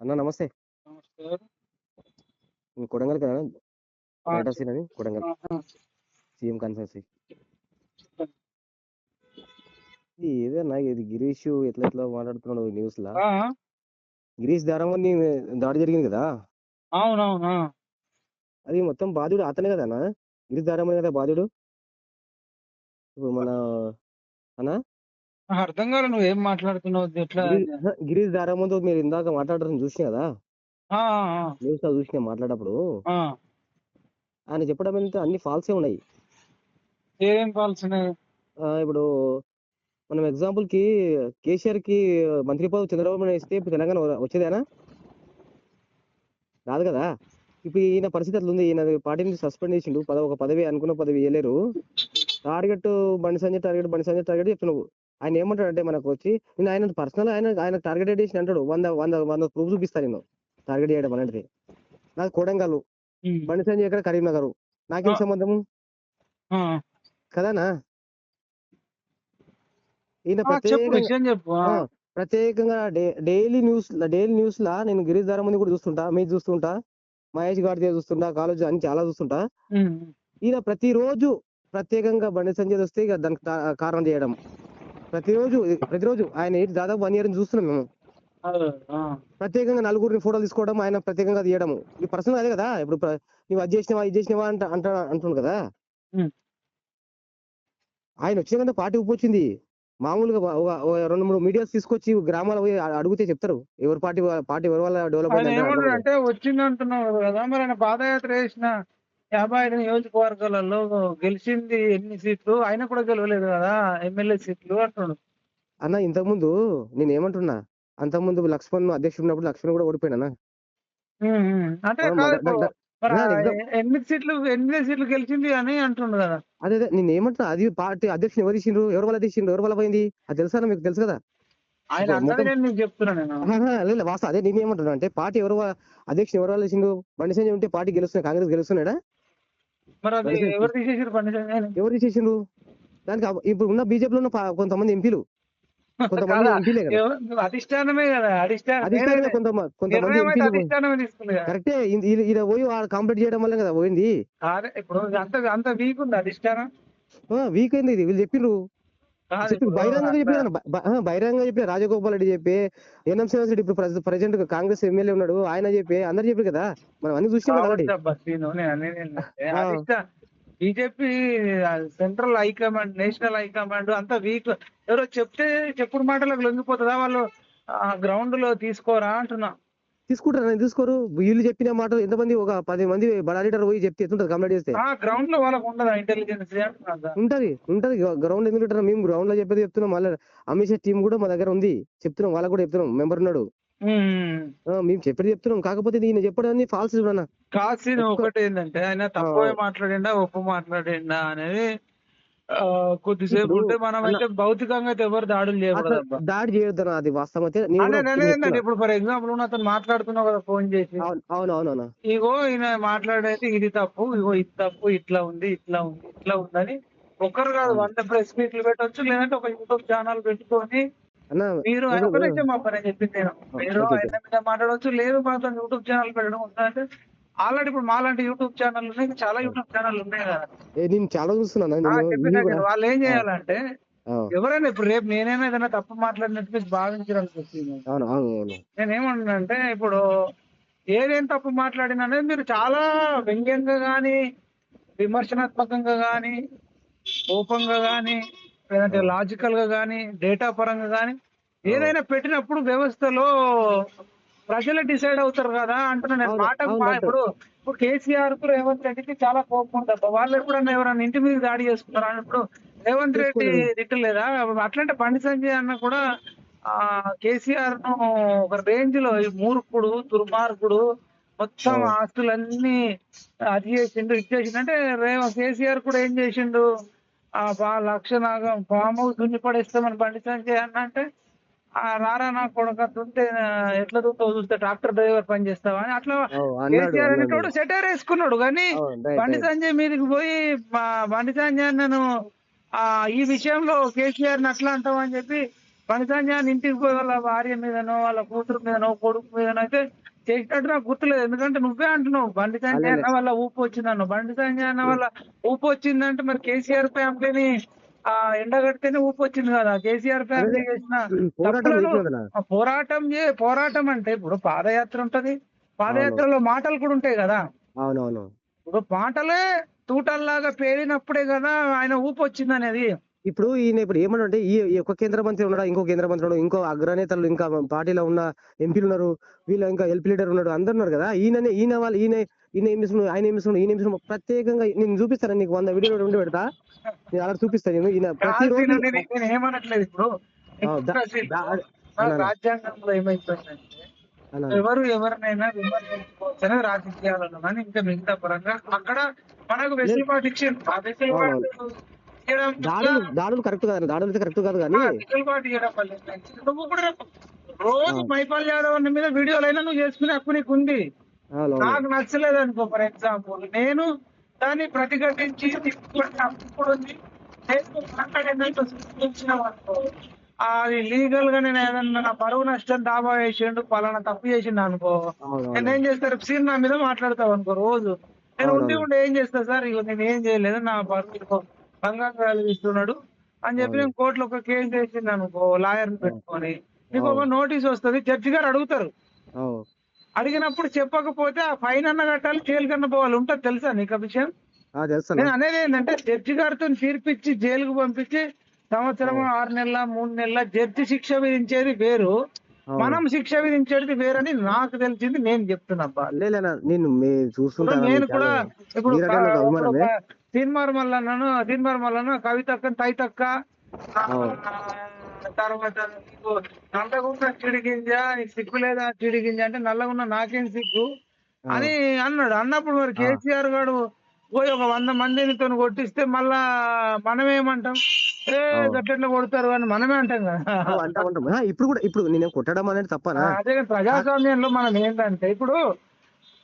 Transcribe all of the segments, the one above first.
అన్న నమస్తే. కొడంగల్ కదా? Data scene Kodangal. CM constituency. ఇది ఏదన్నా ఇది గిరీష్ ఎట్లా ఎట్లా మాట్లాడుతున్నాడు న్యూస్ లా గిరీష్ దారమని దాడి జరిగింది కదా? అవునవును. అది మొత్తం బాధ్యుడు అతనే కదా అన్న? గిరీష్ దారమని కదా బాధ్యుడు ఇప్పుడు మన అన్న? నాకు అర్థం కాలే నువ్వు ఏం మాట్లాడుతున్నావు ఎట్లా గిరీష్ దారమతో మీరు ఇందాక మాట్లాడడం చూసిన కదా ఆ, ఆ, న్యూస్లో చూసిన మాట్లాడప్పుడు ఆ. ఆయన చెప్పడం ఏంటంటే అన్ని ఫాల్సే ఉన్నాయి. ఏం కావాల్సినవి ఆ, ఇప్పుడు మనం ఎగ్జాంపుల్కి కేసీఆర్కి మంత్రి పదవి చంద్రబాబు నాయుడు ఇస్తే ఇప్పుడు తెలంగాణ వ- వచ్చేదేనా? రాదు కదా? ఇప్పుడు ఈయన పరిస్థితి అట్లా ఉంది ఈయన పార్టీ నుంచి సస్పెండ్ చేసిండు. పదవి ఒక పదవి అనుకున్న పదవి ఇవ్వలేరు target Bandi Sanjay target Bandi Sanjay target చెప్తున్నావు. ఆయన ఏమంటాడు అంటే మనకు వచ్చి నేను ఆయన పర్సనల్ ఆయన ఆయన టార్గెట్ చేసి అంటాడు. వంద వంద వంద ప్రూఫ్ చూపిస్తాను నేను. టార్గెట్ చేయడం అనేది. నాకు కొడంగల్. బండి సంజయ్ ఎక్కడ? కరీంనగర్. నాకేం. సంబంధము. కదానా ఈయన ప్రత్యేకంగా డైలీ న్యూస్ డైలీ న్యూస్ లా నేను గిరీష్ ధరమని కూడా చూస్తుంటా మీరు చూస్తుంటా మహేష్ గారి చూస్తుంటా కాలేజ్ అని చాలా చూస్తుంటా. ఈయన ప్రతిరోజు ప్రత్యేకంగా బండి సంజయ్ వస్తే ఇక దానికి కారణం చేయడం. ప్రతిరోజు ప్రతిరోజు ఆయన ఏంటి దాదాపు వన్ ఇయర్ చూస్తున్నాం మేము. ప్రత్యేకంగా నలుగురిని ఫోటోలు తీసుకోవడం ఆయన ప్రత్యేకంగా తీయడం ఈ పర్సనల్ అదే కదా? ఇప్పుడు నువ్వు అది చేసినవా ఇది చేసినవా అంట అంట అంటుండు కదా. ఆయన వచ్చిన కదా పార్టీ వచ్చింది మామూలుగా రెండు మూడు మీడియాస్ తీసుకొచ్చి గ్రామాల పోయి అడిగితే చెప్తారు. ఎవరి పార్టీ పార్టీ ఎవరి వల్ల డెవలప్ అంటే వచ్చింది అంటున్నావు కదా మరి ఆయన పాదయాత్ర చేసిన యాభై ఐదు నియోజకవర్గాలలో గెలిచింది ఎన్ని సీట్లు? ఆయన కూడా గెలవలేదు కదా ఎమ్మెల్యే సీట్లు అంటున్నాడు. అన్న ఇంతకుముందు నేను ఏమంటున్నా అంతకుముందు లక్ష్మణ్ అధ్యక్షుడు ఉన్నప్పుడు లక్ష్మణ్ కూడా ఓడిపోయినా. అంటే. ఎనిమిది సీట్లు ఎనిమిది సీట్లు గెలిచింది అని అంటుండు కదా. అదే అదే నేను ఏమంటున్నా అది పార్టీ అధ్యక్షుడు ఎవరు తీసిండ్రు? ఎవరి వల్ల తీసిండ్రు? ఎవరి వల్ల పోయింది? అది తెలుసా మీకు? తెలుసు కదా? వాస్తవం అదే నేను ఏమంటున్నా అంటే పార్టీ ఎవరు అధ్యక్షుడు ఎవరు వల్ల తీసిండు బండి సంజయ్ ఉంటే పార్టీ గెలుస్తున్నాయి కాంగ్రెస్ గెలుస్తున్నాడా? ఎవరు తీసేసారు ఎవరు దానికి ఇప్పుడు ఉన్న బీజేపీలో ఉన్న కొంతమంది ఎంపీలు. కొంతమంది కదా? అధిష్టానమే కదా. కొంతమంది ఎంపీలు కరెక్టే. పోయి కంప్లీట్ చేయడం వల్ల కదా పోయింది. ఇప్పుడు అంత అంత వీక్ ఉంది అధిష్టానం? వీక్ అయింది ఇది. వీళ్ళు చెప్పిండ్రు కాదు చెప్పి ఇప్పుడు బహిరంగ అట్లా- చెప్పారు బహిరంగ చెప్పి రాజగోపాల్ రెడ్డి చెప్పి ఎన్ఎం శ్రీనివాస్ రెడ్డి ఇప్పుడు ప్రెసిడెంట్ కాంగ్రెస్ ఎమ్మెల్యే ఉన్నాడు ఆయన చెప్పి అందరు చెప్పారు కదా మనం అన్ని చూసినాం. అధిష్ట- BJP central high command national high command అంతా వీక్. ఎవరో చెప్తే చెప్పుడు మాటలకు లొంగిపోతుందా వాళ్ళు? గ్రౌండ్లో తీసుకోరా అంటున్నా. తీసుకుంటారు నేను తీసుకోరు. వీళ్ళు చెప్పిన మాట ఎంతమంది ఒక పది మంది బడా లీడర్ పోయి చెప్తే ఎట్లుంటది కంప్లీట్ చేస్తే? గ్రౌండ్లో వాళ్ళకు ఉండదా ఇంటెలిజెన్స్ ఉంటది ఉంటది. గ్రౌండ్ ఎందుకు ఉంటారు మేము గ్రౌండ్లో చెప్పేది చెప్తున్నాం. మళ్ళీ అమిత్ షా టీం కూడా మా దగ్గర ఉంది. చెప్తున్నాం వాళ్ళకి కూడా చెప్తున్నాం. మెంబర్ ఉన్నాడు. మేము. చెప్పేది చెప్తున్నాం. కాకపోతే ఈయన చెప్పడం అన్ని. ఫాల్స్ చూడన్నా ఒకటి ఏంటంటే ఆయన తక్కువ మాట్లాడిండా ఒప్పు మాట్లాడిండా అనేది కొద్దిసేపు ఉంటే మనం అయితే భౌతికంగా అయితే ఎవరు దాడులు చేయకూడదు. దాడి చేయొద్దన్న అది వాస్తవం అయితే ఇప్పుడు ఫర్ ఎగ్జాంపుల్ అతను మాట్లాడుతున్నావు కదా ఫోన్ చేసి. అవును అవును అవును అన్న. ఇగో ఈయన మాట్లాడేది ఇది తప్పు ఇగో ఇది తప్పు ఇట్లా ఉంది ఇట్లా ఉంది ఇట్లా ఉందని ఒకరు కాదు వంద ప్రెస్ మీట్లు పెట్టొచ్చు లేదంటే ఒక యూట్యూబ్ ఛానల్ పెట్టుకొని మీరు నిమిషం మా పని చెప్పింది నేను మీరు ఆయన మీద మాట్లాడవచ్చు లేదు మాతో యూట్యూబ్ ఛానల్ పెట్టడం ఉందంటే ఆల్రెడీ ఇప్పుడు మాలాంటి యూట్యూబ్ ఛానల్ ఉన్నాయి చాలా యూట్యూబ్ ఛానల్ ఉన్నాయి కదా. నేను చాలా చూస్తున్నాను వాళ్ళు ఏం చేయాలంటే ఎవరైనా ఇప్పుడు రేపు నేనైనా ఏదైనా తప్పు మాట్లాడినట్టు భావించడానికి వచ్చింది నేనేమంటున్నానంటే ఇప్పుడు ఏదేం తప్పు మాట్లాడినా మీరు చాలా వ్యంగ్యంగా గాని విమర్శనాత్మకంగా గాని కోపంగా గాని లేదంటే లాజికల్గా గాని డేటా పరంగా గాని ఏదైనా పెట్టినప్పుడు వ్యవస్థలో ప్రజలు డిసైడ్ అవుతారు కదా అంటున్నా నేను మాట. ఇప్పుడు ఇప్పుడు కేసీఆర్కు రేవంత్ రెడ్డికి చాలా కోపం ఉంటుంది వాళ్ళు ఎప్పుడన్నా ఎవరైనా ఇంటి మీద దాడి చేసుకున్నారా ఇప్పుడు రేవంత్ రెడ్డి. తిట్టలేదా అట్లంటే బండి సంజయ్ అన్న కూడా ఆ కేసీఆర్ను ఒక రేంజ్లో ఈ మూర్ఖుడు దుర్మార్గుడు మొత్తం. ఆస్తులన్నీ అది చేసిండు ఇది చేసిండు అంటే రేవ కేసీఆర్ కూడా ఏం చేసిండు ఆ లక్ష నాగం ఫామ్ హౌస్ దున్ని పడేస్తామని బండి సంజయ్ అన్న అంటే ఆ రారా నా కొడుకు దుంటే ఎట్లా దుంటావు చూస్తే ట్రాక్టర్ డ్రైవర్ పని చేస్తావా అని అట్లా కేసీఆర్. అనేటోడు సెటైర్ వేసుకున్నాడు. కానీ బండి. సంజయ్ మీదకి పోయి బండి సంజయ్ నన్ను ఆ ఈ విషయంలో కేసీఆర్ని అట్లా అంటావు అని చెప్పి బండి సంజయ్ ఇంటికి పోయి వాళ్ళ భార్య మీదనో వాళ్ళ కూతురు మీదనో కొడుకు మీదనో అయితే చేసినట్టు నాకు గుర్తులేదు. ఎందుకంటే నువ్వే అంటున్నావు బండి సంజయ్ అన్న వాళ్ళ ఊపు వచ్చిందన్న. బండి సంజయ్ అన్న వాళ్ళ ఊపు వచ్చిందంటే మరి కేసీఆర్ ఫ్యామిలీని ఆ ఎండగడితేనే ఊపు వచ్చింది కదా. కేసీఆర్ ఫ్యామిలీ చేసిన పోరాటం తప్పులను పోరాటం చే- పోరాటం అంటే ఇప్పుడు పాదయాత్ర ఉంటది. పాదయాత్రలో మాటలు కూడా ఉంటాయి కదా. అవునవును. ఇప్పుడు మాటలే తూటల్లాగా పేరినప్పుడే కదా ఆయన ఊపు వచ్చింది అనేది ఇప్పుడు ఈయన ఇప్పుడు ఏమన్నాడంటే ఈ ఈ ఒక కేంద్ర మంత్రి ఉన్నాడా ఇంకో కేంద్ర మంత్రి ఉన్నాడు ఇంకో అగ్రనేతలు ఇంకా పార్టీలో ఉన్న ఎంపీలు ఉన్నారు వీళ్ళు ఇంకా ఎల్పీ లీడర్ ఉన్నాడు అందరు ఉన్నారు కదా. ఈయననే ఈయన వాళ్ళు ఈయన ఈయన ఏం చేస్తున్నాడు ఆయన ఏం చేస్తున్నాడు ఈయన ఏం చేస్తున్నాడు ప్రత్యేకంగా నేను చూపిస్తాను నీకు వంద వీడియోలు ఉండి పెడతా. నేను అలా చూపిస్తాను నేను. ఈయన ప్రతిరోజు నేను- నేను- ఏమనట్లేదు ఇప్పుడు. రాజ్యాంగంలో ఏమైపోయిందంటే ఎవరు ఎవరినైనా విమర్శించుకోవచ్చు అనేది రాజకీయాలలో కానీ ఇంకా మిగతా పరంగా అక్కడ మనకు వెసులుబాటు ఇచ్చింది. ఆ వెసులుబాటు దాడులు దాడులు కరెక్ట్ కాదు. దాడులు అయితే కరెక్ట్ కాదు కానీ వెసులుబాటు ఇవ్వడం వల్ల నువ్వు కూడా రోజు మైపాల్ యాదవ్ మీద వీడియోలైనా నువ్వు చేసుకునే హక్కు నీకు ఉంది నాకు నచ్చలేదు అనుకో ఫర్ ఎగ్జాంపుల్ నేను దాన్ని ప్రతిఘటించి అప్పుడు మాట్లాడేందుకు అది లీగల్గా నేను ఏదన్నా నా పరువు నష్టం దాబా వేసిండు పలానా తప్పు చేసిండు అనుకో నేను ఏం చేస్తారు సీన్ నా మీద మాట్లాడతావు అనుకో రోజు. నేను ఉండి ఉండి ఏం చేస్తా సార్ ఇగో నేను ఏం చేయలేదు నా పరువు భంగం కలిగిస్తున్నాడు అని చెప్పి నేను కోర్టులో ఒక కేసు వేసింది అనుకో లాయర్ పెట్టుకొని. నీకు ఒక నోటీస్ వస్తుంది జడ్జి గారు అడుగుతారు. అడిగినప్పుడు చెప్పకపోతే ఆ ఫైన్ అన్న కట్టాలి జైలు కన్నా పోవాలి. ఉంటుంది తెలుసా నీకు ఆ విషయం? ఆ, చేస్తాను నేను అనేది ఏంటంటే జడ్జి గారితో తీర్పిచ్చి జైలుకు పంపించి సంవత్సరం ఆరు నెలల మూడు నెలల జడ్జి శిక్ష విధించేది వేరు. మనం శిక్ష విధించేది వేరని నాకు తెలిసింది నేను చెప్తున్నా నేను నేను కూడా ఇప్పుడు. తీన్మార్ మల్లన్నను తీన్మార్ మల్లన్న కవితక్క తైతక్క. తర్వాత నీకు నల్లగున్న చిడిగింజ నీకు సిగ్గు లేదా చిడిగింజ అంటే నల్లగున్న నాకేం సిగ్గు? అని అన్నాడు. అన్నప్పుడు మరి కేసీఆర్ గారు పోయి ఒక వంద మందినితో కొట్టిస్తే మళ్ళా మనమేమంటాం? ఏ గట్టెట్లా కొడతారు అని మనమే అంటాం కదా. ఇప్పుడు కూడా ఇప్పుడు నేను కొట్టడం అనేది తప్పనా? అదే ప్రజాస్వామ్యంలో మనం ఏంటంటే ఇప్పుడు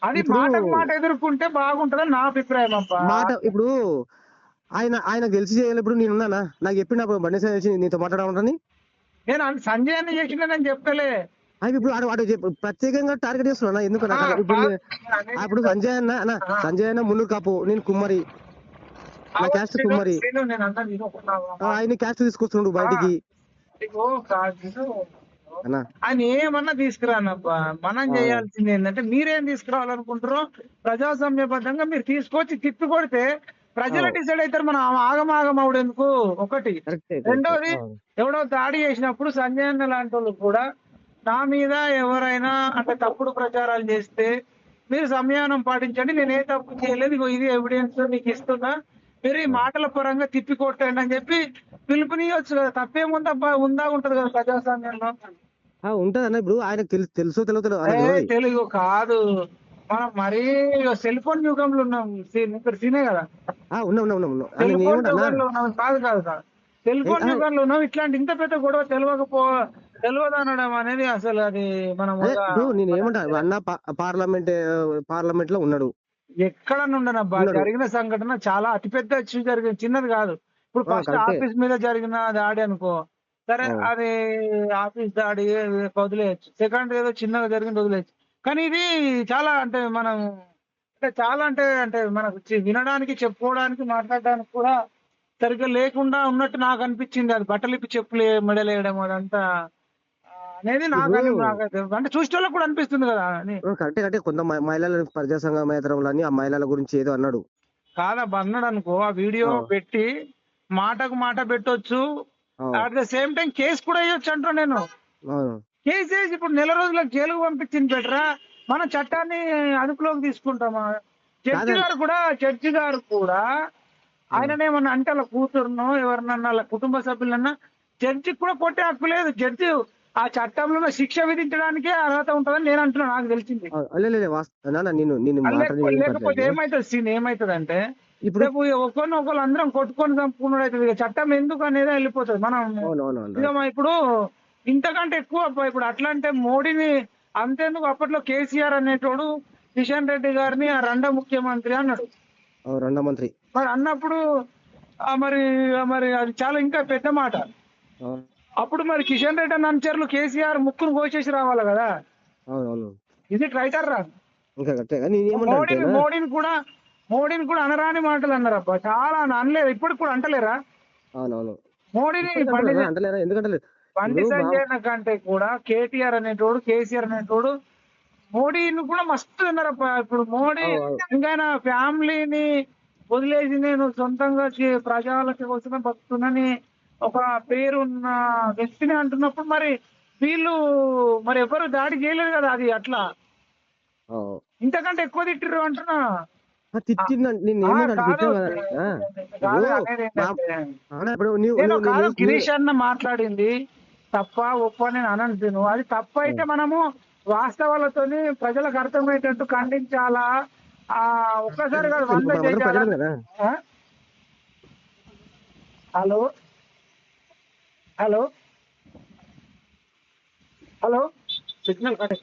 అది మాటకు మాట ఎదుర్కొంటే బాగుంటదని నా అభిప్రాయం అబ్బా. మాట ఇప్పుడు ఆయన ఆయన గెలిచి చేయాలి ఇప్పుడు నేను ఉన్నానా నాకు చెప్పినప్పుడు బండి వచ్చి నీతో మాట్లాడమంటని? నేను సంజయ్ అన్న చేసిన నేను చెప్పలే. అవి ఇప్పుడు వాడు ప్రత్యేకంగా టార్గెట్ చేస్తున్నా ఎందుకు ఇప్పుడు సంజయ్ అన్న అన్న సంజయ్ అన్న మున్నూరు కాపు నేను కుమ్మరి. నా క్యాస్ట్ కుమ్మరి. ఆయన క్యాస్ట్ తీసుకొస్తున్నాడు బయటికి. ఆయన ఏమన్నా తీసుకురానబ్బా. మనం చేయాల్సింది ఏంటంటే మీరేం తీసుకురావాలనుకుంటారో ప్రజాస్వామ్యబద్ధంగా మీరు తీసుకొచ్చి తిప్పి కొడితే ప్రజలు డిసైడ్ అవుతారు మనం ఆగమాగం అవుడు ఎందుకు ఒకటి. రెండోది ఎవడో దాడి చేసినప్పుడు సంజయ్ అన్న లాంటి వాళ్ళు కూడా నా మీద ఎవరైనా అంటే తప్పుడు ప్రచారాలు చేస్తే మీరు సంయానం పాటించండి నేను ఏ తప్పు చేయలేదు ఇగో ఇది ఎవిడెన్స్ నీకు ఇస్తున్నా మీరు ఈ మాటల పరంగా తిప్పి కొట్టండి అని చెప్పి పిలుపునియొచ్చు కదా తప్పేముందబ్బా ఉందా ఉంటది కదా ప్రజాస్వామ్యంలో? ఉంటది అన్న ఇప్పుడు ఆయనకు తెలుసు తెలుసో తెలుగు కాదు. మనం మరీ సెల్ ఫోన్ యుగంలో ఉన్నాం. సీన్ ఇక్కడ సీనే కదా. ఉన్నా ఉన్నా ఉన్నా ఉన్నా. సెల్ నేను ఫోన్ ఏమంటా యుగంలో ఉన్నాం. కాదు కాదు కాదు. Cell phone. యుగంలో ఉన్నాం. ఇట్లాంటి ఇంత పెద్ద గొడవ తెలియకపో తెలియదు అనడం అనేది అసలు అది మనం నేను ఏమంటా? అన్న పార్లమెంట్ పార్లమెంట్లో ఉన్నాడు. ఎక్కడ నుండనబ్బా. జరిగిన సంఘటన చాలా అతిపెద్ద ఇష్యూ జరిగింది. చిన్నది కాదు. ఇప్పుడు ఫస్ట్. ఆఫీస్ మీద జరిగిన దాడి అనుకో. సరే. అది ఆఫీస్ దాడి వదిలేయచ్చు. సెకండ్ ఏదో చిన్నగా జరిగింది వదిలేయచ్చు. కానీ ఇది చాలా అంటే మనం అంటే చాలా అంటే అంటే మనకు వినడానికి చెప్పుకోవడానికి మాట్లాడడానికి కూడా సరిగ్గా లేకుండా ఉన్నట్టు నాకు అనిపించింది. అది బట్టలు ఇప్పి చెప్పులు మెడలేయడం అదంతా. అనేది నాకు అని- అంటే చూసేటోళ్ళకి కూడా అనిపిస్తుంది కదా. అని. కరెక్టే కరెక్టే. కొంత మహి- మహిళల ప్రజా సంఘ మేతరంలని ఆ మహిళల గురించి ఏదో అన్నాడు. కాదబ్బా అన్నాడు అనుకో ఆ వీడియో. పెట్టి మాటకు మాట పెట్టొచ్చు. At the same time case కూడా వేయొచ్చు అంటున్నా నేను. అవును కేసు వేసి ఇప్పుడు నెల రోజులకు జైలుకు పంపించింది బెటరా? మన చట్టాన్ని అదుపులోకి తీసుకుంటామా? జడ్జి. గారు కూడా జడ్జి గారు కూడా ఆయననేమన్నా అంటే వాళ్ళ కూతురునో ఎవరినన్నా వాళ్ళ కుటుంబ సభ్యులన్నా జడ్జికి కూడా కొట్టే హక్కు లేదు. జడ్జి ఆ చట్టంలో శిక్ష విధించడానికే అర్హత ఉంటుందని నేను అంటున్నా నాకు తెలిసింది. లేకపోతే. ఏమైతుంది సీన్? ఏమైతుంది అంటే ఇప్పుడు ఒకరిని ఒకరు అందరం కొట్టుకొని చంపుకున్నాడు అవుతుంది ఇక చట్టం ఎందుకు అనేది వెళ్ళిపోతుంది. మనం ఇప్పుడు ఇంతకంటే ఎక్కువ అబ్బా. ఇప్పుడు అట్లా అంటే మోడీని అంతేందుకు అప్పట్లో కేసీఆర్ అనేటోడు కిషన్ రెడ్డి గారిని ఆ రెండో ముఖ్యమంత్రి అన్నాడు. రెండో మంత్రి. మరి అన్నప్పుడు మరి మరి అది చాలా ఇంకా పెద్ద మాట. అప్పుడు మరి కిషన్ రెడ్డి అన్న అనుచరులు కేసీఆర్ ముక్కును కోసేసి రావాలి కదా? ఇది రైటర్ రా. మోడీని మోడీని కూడా మోడీని కూడా అనరాని మాటలు అన్నారబ్బా చాలా అనలేరు ఇప్పటికి కూడా అంటలేరా? మోడీని? అంటలేరా? ఎందుకంటలేదు. బండి సంజయ్ కంటే కూడా కేటీఆర్ అనేటోడు కేసీఆర్ అనేటోడు మోడీని కూడా మస్తు అన్నారప్ప ఇప్పుడు మోడీ అవు, అవు. ఇంకా ఫ్యామిలీని వదిలేసి నేను సొంతంగా ప్రజలకి కోసం బతుకుతున్నాని ఒక పేరున్న వ్యక్తిని అంటున్నప్పుడు మరి వీళ్ళు మరి ఎవరు దాడి చేయలేదు కదా అది అట్లా. ఇంతకంటే ఎక్కువ తిట్టిర్రు అంటున్నా. ఇప్పుడు గిరీష్ అన్న మాట్లాడింది. తప్ప ఒప్ప నేను అనంటును అది తప్ప అయితే మనము వాస్తవాలతోని ప్రజలకు అర్థమయ్యేటట్టు ఖండించాలా? ఆ ఒక్కసారి కాదు వంద చేయాలా? Hello? Hello? Hello? Signal cut